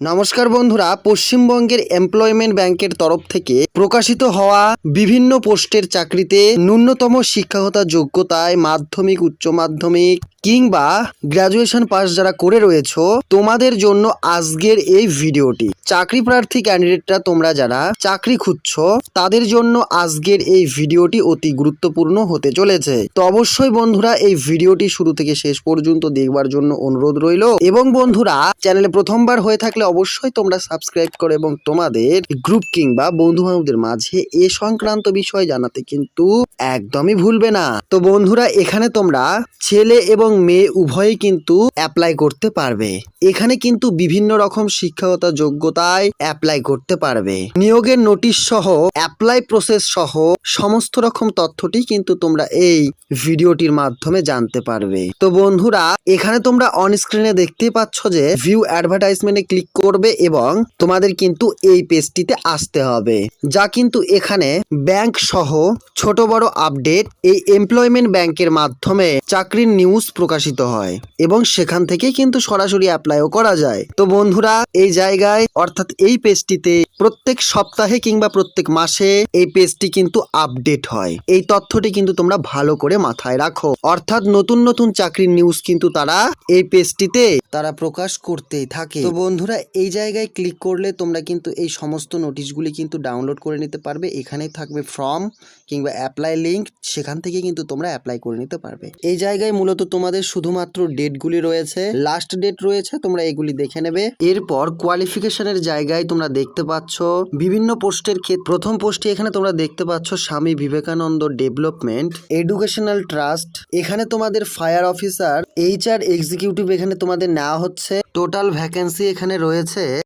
নমস্কার বন্ধুরা, পশ্চিমবঙ্গের এমপ্লয়মেন্ট ব্যাংকের তরফ থেকে প্রকাশিত হওয়া বিভিন্ন পোস্টের চাকরিতে ন্যূনতম শিক্ষাগত যোগ্যতায় মাধ্যমিক, উচ্চ মাধ্যমিক কিংবা গ্র্যাজুয়েশন পাস যারা করে রয়েছো, তোমাদের জন্য আজকের এই ভিডিওটি। চাকরি প্রার্থী ক্যান্ডিডেটরা তোমরা যারা চাকরি খুঁজছো, তাদের জন্য আজকের এই ভিডিওটি অতি গুরুত্বপূর্ণ হতে চলেছে। তো অবশ্যই বন্ধুরা, এই ভিডিওটি শুরু থেকে শেষ পর্যন্ত দেখবার জন্য অনুরোধ রইল। এবং বন্ধুরা, চ্যানেলে প্রথমবার হয়ে থাকলে অবশ্যই তোমরা সাবস্ক্রাইব করো এবং তোমাদের গ্রুপ কিংবা বন্ধু বান্ধবদের মাঝে এ সংক্রান্ত বিষয় জানাতে কিন্তু একদমই ভুলবে না। তো বন্ধুরা, এখানে তোমরা ছেলে এবং মেয়ে উভয়ই কিন্তু অ্যাপ্লাই করতে পারবে। এখানে কিন্তু বিভিন্ন রকম শিক্ষাগত যোগ্যতায় অ্যাপ্লাই করতে পারবে। নিয়োগের নোটিশ সহ অ্যাপ্লাই প্রসেস সহ সমস্ত রকম তথ্যটি কিন্তু তোমরা এই ভিডিওটির মাধ্যমে জানতে পারবে। তো বন্ধুরা, এখানে তোমরা অন স্ক্রিনে দেখতে পাচ্ছ যে ভিউ অ্যাডভার্টাইজমেন্টে ক্লিক করবে এবং তোমাদের কিন্তু এই পেজটিতে আসতে হবে। যা কিন্তু এখানে ব্যাংক সহ ছোট বড় আপডেট এই এমপ্লয়মেন্ট ব্যাংকের মাধ্যমে চাকরির নিউজ প্রকাশিত হয় এবং সেখান থেকে কিন্তু সরাসরি অ্যাপ্লাইও করা যায়। তো বন্ধুরা, এই জায়গায় অর্থাৎ এই পেজটিতে প্রত্যেক সপ্তাহে কিংবা প্রত্যেক মাসে এই পেজটি কিন্তু আপডেট হয়। এই তথ্যটি কিন্তু তোমরা ভালো করে মাথায় রাখো। অর্থাৎ নতুন নতুন চাকরির নিউজ কিন্তু তারা এই পেজটিতে তারা প্রকাশ করতেই থাকে। তো বন্ধুরা এই জায়গায় ক্লিক করলে তোমরা কিন্তু এই সমস্ত নোটিশগুলি কিন্তু ডাউনলোড করে নিতে পারবে। এখানেই থাকবে ফর্ম কিংবা অ্যাপ্লাই লিঙ্ক সেখান থেকে কিন্তু তোমরা অ্যাপ্লাই করে নিতে পারবে। এই জায়গায় মূলত তোমাদের শুধুমাত্র ডেটগুলি রয়েছে। লাস্ট ডেট রয়েছে, তোমরা এগুলি দেখে নেবে। এরপর কোয়ালিফিকেশনের জায়গায় তোমরা দেখতে পাচ্ছ বিভিন্ন পোস্টের ক্ষেত্রে প্রথম পোস্টে এখানে তোমরা দেখতে পাচ্ছ Swami Vivekananda development educational trust এখানে তোমাদের ফায়ার অফিসার এইচআর এক্সিকিউটিভ এখানে তোমাদের নেওয়া হচ্ছে। টোটাল ভ্যাকেন্সি এখানে রয়েছে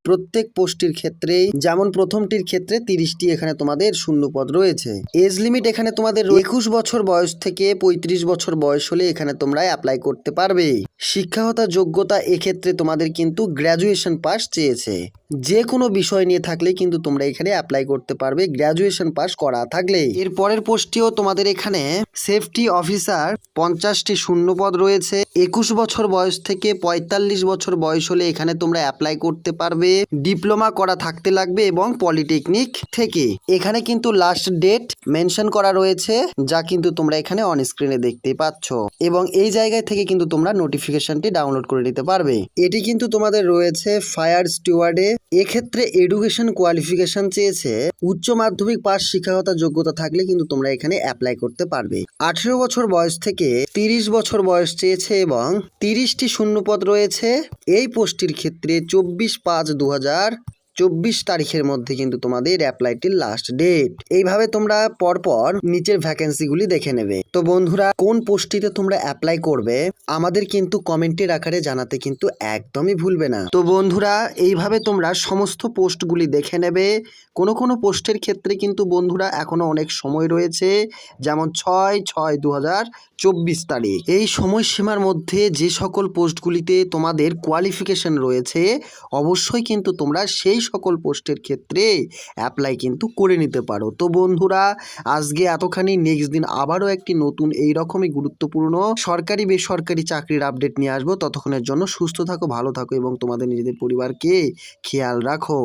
প্রত্যেক পোস্টের ক্ষেত্রেই। যেমন প্রথমটির ক্ষেত্রে তিরিশটি এখানে তোমাদের শূন্য পদ রয়েছে। এজ লিমিট এখানে তোমাদের একুশ বছর বয়স থেকে পঁয়ত্রিশ বছর বয়স হলে এখানে তোমরা অ্যাপ্লাই করতে পারবে। শিক্ষাগত যোগ্যতা এক্ষেত্রে তোমাদের কিন্তু গ্র্যাজুয়েশন পাস চেয়েছে। যে কোনো বিষয় নিয়ে থাকলে কিন্তু তোমরা এখানে অ্যাপ্লাই করতে পারবে। গ্র্যাজুয়েশন পাস করা থাকলে। এর পরের পোস্টটিও তোমাদের এখানে সেফটি অফিসার পঞ্চাশটি শূন্য পদ রয়েছে। একুশ বছর বয়স থেকে পঁয়তাল্লিশ বছর বয়স হলে এখানে তোমরা অ্যাপ্লাই করতে পারবে। ডিপ্লোমা করা থাকতে লাগবে এবং পলিটেকনিক থেকে। এখানে কিন্তু লাস্ট ডেট মেনশন করা রয়েছে, যা কিন্তু তোমরা এখানে অন স্ক্রিনে দেখতে পাচ্ছ। এবং এই জায়গায় থেকে কিন্তু তোমরা নোটিফিকেশনটি ডাউনলোড করে নিতে পারবে। এটি কিন্তু তোমাদের রয়েছে ফায়ার স্টুয়ার্ডে এক্ষেত্রে এডুকেশন কোয়ালিফিকেশন চেয়েছে। উচ্চ মাধ্যমিক পাস শিক্ষাগত যোগ্যতা থাকলে কিন্তু তোমরা এখানে অ্যাপ্লাই করতে পারবে। আঠেরো বছর বয়স থেকে তিরিশ বছর বয়স চেয়েছে এবং তিরিশটি শূন্যপদ রয়েছে। এই পোস্টটির ক্ষেত্রে চব্বিশ পাঁচ দু চব্বিশ তারিখের মধ্যে কিন্তু তোমাদের অ্যাপ্লাইটির লাস্ট ডেট এইভাবে তোমরা পরপর নিচের ভ্যাকেন্সিগুলি দেখে নেবে। তো বন্ধুরা, কোন পোস্টটিতে তোমরা অ্যাপ্লাই করবে, আমাদের কিন্তু কমেন্টের আকারে জানাতে কিন্তু একদমই ভুলবে না। তো বন্ধুরা, এইভাবে তোমরা সমস্ত পোস্টগুলি দেখে নেবে। কোনো কোনো পোস্টের ক্ষেত্রে কিন্তু বন্ধুরা এখনও অনেক সময় রয়েছে, যেমন ছয় ছয় দু চব্বিশ তারিখ। এই সময়সীমার মধ্যে যে সকল পোস্টগুলিতে তোমাদের কোয়ালিফিকেশন রয়েছে, অবশ্যই কিন্তু তোমরা সেই সকল পোস্টের ক্ষেত্রে অ্যাপ্লাই কিন্তু করে নিতে পারো। তো বন্ধুরা, আজকে এতখানি নেক্সট দিন আবারও একটি নতুন এই রকমই গুরুত্বপূর্ণ সরকারি, বেসরকারি চাকরির আপডেট নিয়ে আসব। ততক্ষণের জন্য সুস্থ থাকো, ভালো থাকো এবং তোমাদের নিজেদের পরিবারকে খেয়াল রাখো।